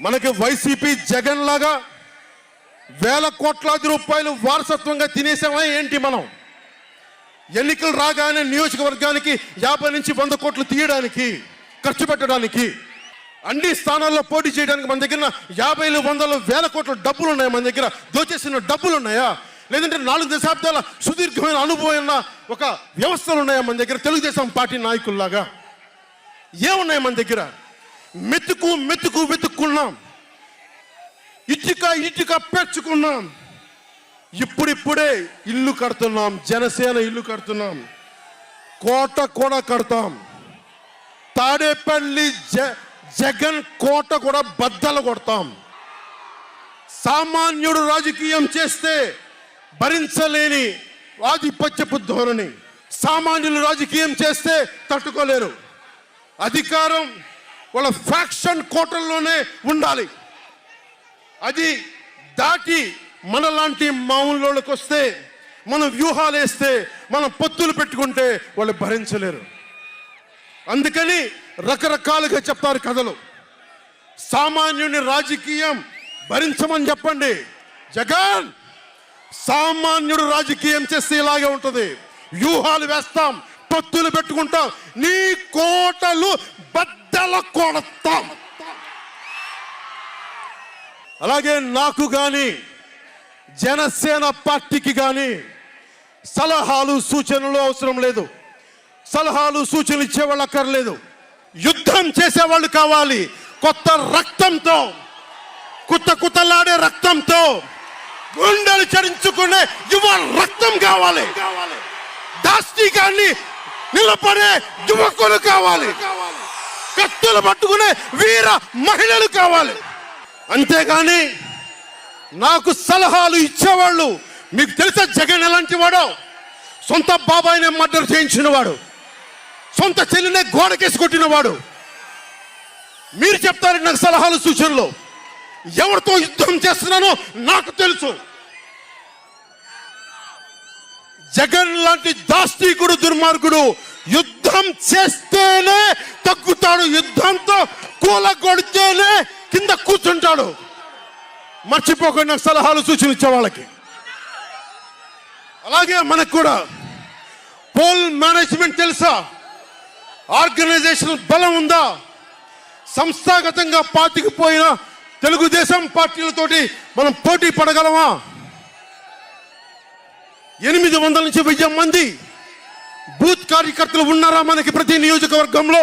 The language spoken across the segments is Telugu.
మనకి వైసీపీ జగన్ లాగా వేల కోట్లాది రూపాయలు వారసత్వంగా తినేసామా ఏంటి మనం? ఎన్నికలు రాగానే నియోజకవర్గానికి యాభై నుంచి వంద కోట్లు తీయడానికి ఖర్చు పెట్టడానికి అన్ని స్థానాల్లో పోటీ చేయడానికి మన దగ్గర యాభైలు వందలు వేల కోట్ల డబ్బులు ఉన్నాయా మన దగ్గర? దోచేసిన డబ్బులు ఉన్నాయా లేదంటే నాలుగు దశాబ్దాల సుదీర్ఘమైన అనుభవం ఉన్న ఒక వ్యవస్థలు ఉన్నాయా మన దగ్గర? తెలుగుదేశం పార్టీ నాయకుల్లాగా. ఏమున్నాయి మన దగ్గర? మెతుకు మెతుకు వెతుక్కున్నాం. ఇటుక ఇటుక పెంచుకున్నాం ఇప్పుడిప్పుడే ఇల్లు కడుతున్నాం. జనసేన ఇల్లు కడుతున్నాం. కోట కూడా కడతాం. తాడేపల్లి జ జగన్ కోట కూడా బద్దలు కొడతాం. సామాన్యుడు రాజకీయం చేస్తే భరించలేని ఆధిపత్యపు ధోరణి. సామాన్యులు రాజకీయం చేస్తే తట్టుకోలేరు. అధికారం వాళ్ళ ఫ్యాక్షన్ కోటల్లోనే ఉండాలి. అది దాటి మనలాంటి మామూలులోకి వస్తే మనం వ్యూహాలు వేస్తే మనం పొత్తులు పెట్టుకుంటే వాళ్ళు భరించలేరు. అందుకని రకరకాలుగా చెప్తారు కథలు. సామాన్యుని రాజకీయం భరించమని చెప్పండి. జగన్ సామాన్యుడు రాజకీయం చేస్తే ఇలాగే ఉంటుంది. వ్యూహాలు వేస్తాం పొత్తులు పెట్టుకుంటాం. నీ కోటలు బద్దల కొడతాం. అలాగే నాకు కానీ జనసేన పార్టీకి కానీ సలహాలు సూచనలు అవసరం లేదు. సలహాలు సూచనలు ఇచ్చేవాళ్ళు అక్కర్లేదు. యుద్ధం చేసేవాళ్ళు కావాలి. కొత్త రక్తంతో కుత్త కుత్తలాడే రక్తంతో గుండెలు చరించుకునే యువ రక్తం కావాలి. దాష్టికాన్ని నిలబడే యువకులు కావాలి. కత్తులు పట్టుకునే వీర మహిళలు కావాలి. అంతేగాని నాకు సలహాలు ఇచ్చేవాళ్ళు మీకు తెలుసా జగన్ ఎలాంటి వాడో? సొంత బాబాయిని మర్డర్ చేయించిన వాడు సొంత చెల్లినే గోడకేసి కొట్టినవాడు. మీరు చెప్తారు నాకు సలహాలు సూచనలు. ఎవరితో యుద్ధం చేస్తున్నానో నాకు తెలుసు. జగన్ లాంటి దాస్తికుడు దుర్మార్గుడు యుద్ధ చేస్తేనే తగ్గుతాడు. యుద్ధంతో కూలగొడితేనే కింద కూర్చుంటాడు. మర్చిపోకుండా సలహాలు సూచనలు ఇచ్చే వాళ్ళకి. అలాగే మనకు కూడా పోల్ మేనేజ్మెంట్ తెలుసా? ఆర్గనైజేషన్ బలం ఉందా? సంస్థాగతంగా పాతికిపోయిన తెలుగుదేశం పార్టీలతోటి మనం పోటీ పడగలమా? ఎనిమిది వందల నుంచి వెయ్యి మంది బూత్ కార్యకర్తలు ఉన్నారా మనకి ప్రతి నియోజకవర్గంలో?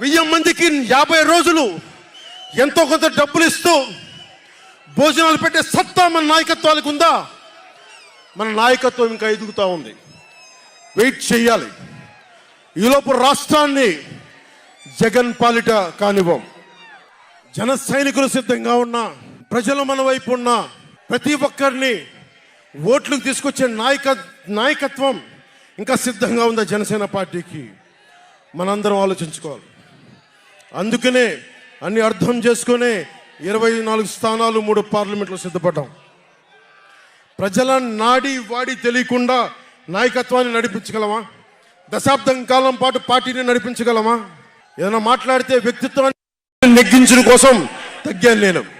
వెయ్యి మందికి యాభై రోజులు ఎంతో కొంత డబ్బులు ఇస్తూ భోజనాలు పెట్టే సత్తా మన నాయకత్వాలకు ఉందా? మన నాయకత్వం ఇంకా ఎదుగుతూ ఉంది. వెయిట్ చేయాలి. ఈలోపు రాష్ట్రాన్ని జగన్ పాలిట కానివ్వం. జన సైనికులు సిద్ధంగా ఉన్న ప్రజలు మన వైపు ఉన్న ప్రతి ఒక్కరిని ఓట్లకు తీసుకొచ్చే నాయక నాయకత్వం ఇంకా సిద్ధంగా ఉందా జనసేన పార్టీకి? మనందరం ఆలోచించుకోవాలి. అందుకనే అన్ని అర్థం చేసుకునే ఇరవై నాలుగు స్థానాలు మూడు పార్లమెంట్లో సిద్ధపడ్డాం. ప్రజల నాడి వాడి తెలియకుండా నాయకత్వాన్ని నడిపించగలమా? దశాబ్దం కాలం పాటు పార్టీని నడిపించగలమా? ఏదైనా మాట్లాడితే వ్యక్తిత్వాన్ని నెగ్గించడం కోసం తగ్గాను నేను.